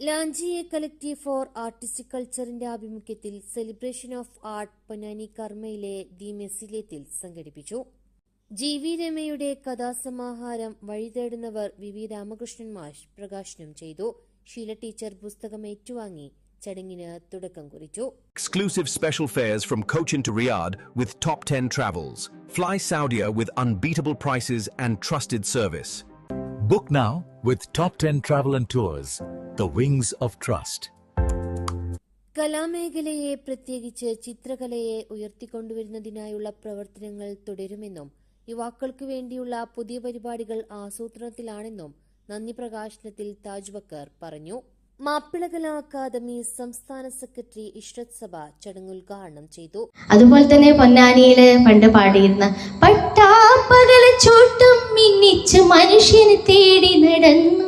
ലാഞ്ചിയെ collective for artistic കൾച്ചറിന്റെ ആഭിമുഖ്യത്തിൽ celebration of art Ponnani കർമ്മയിലെ ദി മെസിലേത്തിൽ സംഘടിപ്പിച്ചു. ജി വി രമയുടെ കഥാസമാഹാരം വഴിതേടുന്നവർ വി വി രാമകൃഷ്ണൻ മാഷ് പ്രകാശനം ചെയ്തു. ഷീല ടീച്ചർ പുസ്തകം ഏറ്റുവാങ്ങി. ചടങ്ങിന് തുടക്കം കുറിച്ചു. Exclusive special fares from Cochin to Riyadh with top 10 travels fly Saudia with unbeatable prices and trusted service book now with top 10 travel and Tours, The Wings of Trust. കലാമേഖലയെ പ്രത്യേകിച്ച് ചിത്രകലയെ ഉയർത്തിക്കൊണ്ടുവരുന്നതിനായുള്ള പ്രവർത്തനങ്ങൾ തുടരുമെന്നും യുവാക്കൾക്ക് വേണ്ടിയുള്ള പുതിയ പരിപാടികൾ ആസൂത്രണത്തിലാണെന്നും നന്ദി പ്രകാശനത്തിൽ താജ് ബക്കർ പറഞ്ഞു. മാപ്പിളകല അക്കാദമി സംസ്ഥാന സെക്രട്ടറി ഇഷ്റത് സഭ ചടങ്ങ് ഉദ്ഘാടനം ചെയ്തു. അതുപോലെ തന്നെ പൊന്നാനിയിൽ പണ്ട് പാടിയിരുന്ന പട്ടാപ്പകല ചൂട്ടും മിന്നിച്ച് മനുഷ്യനെ തേടി നടന്നു.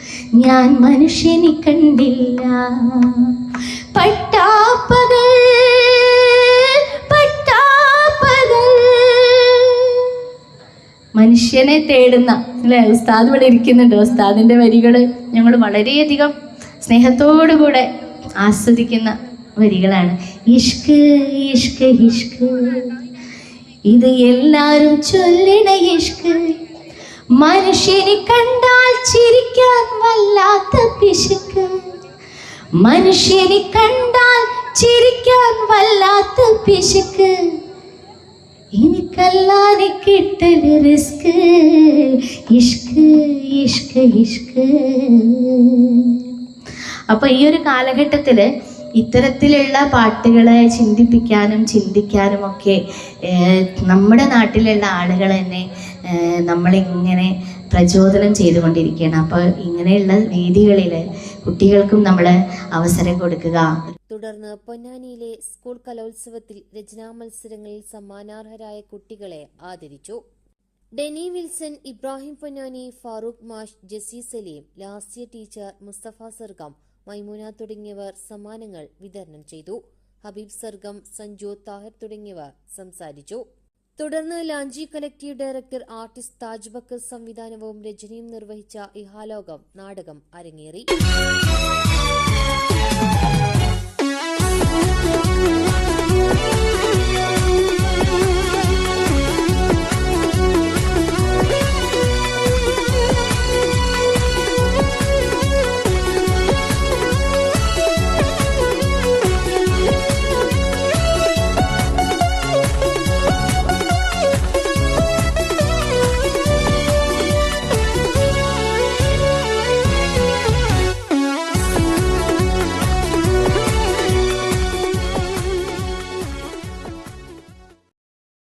ഞാൻ മനുഷ്യനെ കണ്ടില്ല. പട്ടാപ്പകൾ പട്ടാപ്പകൽ. മനുഷ്യനെ തേടുന്ന അല്ലെ? ഉസ്താദ് ഇവിടെ ഇരിക്കുന്നുണ്ട്. ഉസ്താദിന്റെ വരികൾ ഞങ്ങൾ വളരെയധികം സ്നേഹത്തോടുകൂടെ ആസ്വദിക്കുന്ന വരികളാണ്. ഇഷ്ക് ഇഷ്ക് ഇഷ്ക്. ഇത് എല്ലാരും ചൊല്ലണ ഇഷ്ക്. മനുഷ്യനെ കണ്ടാൽ ചിരിക്കാൻ വല്ലാത്ത പിശുക്ക്. മനുഷ്യനെ കണ്ടാൽ ചിരിക്കാൻ വല്ലാത്ത പിശുക്ക്. എനിക്കല്ലാതെ കിട്ടൽ റിസ്ക്. ഇഷ്ക് ഇഷ്ക് ഇഷ്ക്. അപ്പൊ ഈ ഒരു കാലഘട്ടത്തിൽ ഇത്തരത്തിലുള്ള പാട്ടുകളെ ചിന്തിപ്പിക്കാനും ചിന്തിക്കാനും ഒക്കെ നമ്മുടെ നാട്ടിലുള്ള ആളുകൾ തന്നെ നമ്മളിങ്ങനെ പ്രചോദനം ചെയ്തുകൊണ്ടിരിക്കുകയാണ്. അപ്പോൾ ഇങ്ങനെയുള്ള വേദികളിൽ കുട്ടികൾക്കും നമ്മൾ അവസരം കൊടുക്കുക. തുടർന്ന് പൊന്നാനിയിലെ സ്കൂൾ കലോത്സവത്തിൽ രചനാ മത്സരങ്ങളിൽ സമ്മാനാർഹരായ കുട്ടികളെ ആദരിച്ചു. ഡെനി വിൽസൺ ഇബ്രാഹിം പൊന്നാനി ഫാറൂഖ് മാഷ് ജസി സലീം ലാസ്യ ടീച്ചർ മുസ്തഫ സർഗം മൈമുന തുടങ്ങിയവർ സമ്മാനങ്ങൾ വിതരണം ചെയ്തു. ഹബീബ് സർഗം സഞ്ജു താഹിർ തുടങ്ങിയവർ സംസാരിച്ചു. തുടർന്ന് ലാഞ്ചി collective director artist Taj Bakkar സംവിധാനവും രചനയും നിർവഹിച്ച ഇഹാലോകം നാടകം അരങ്ങേറി.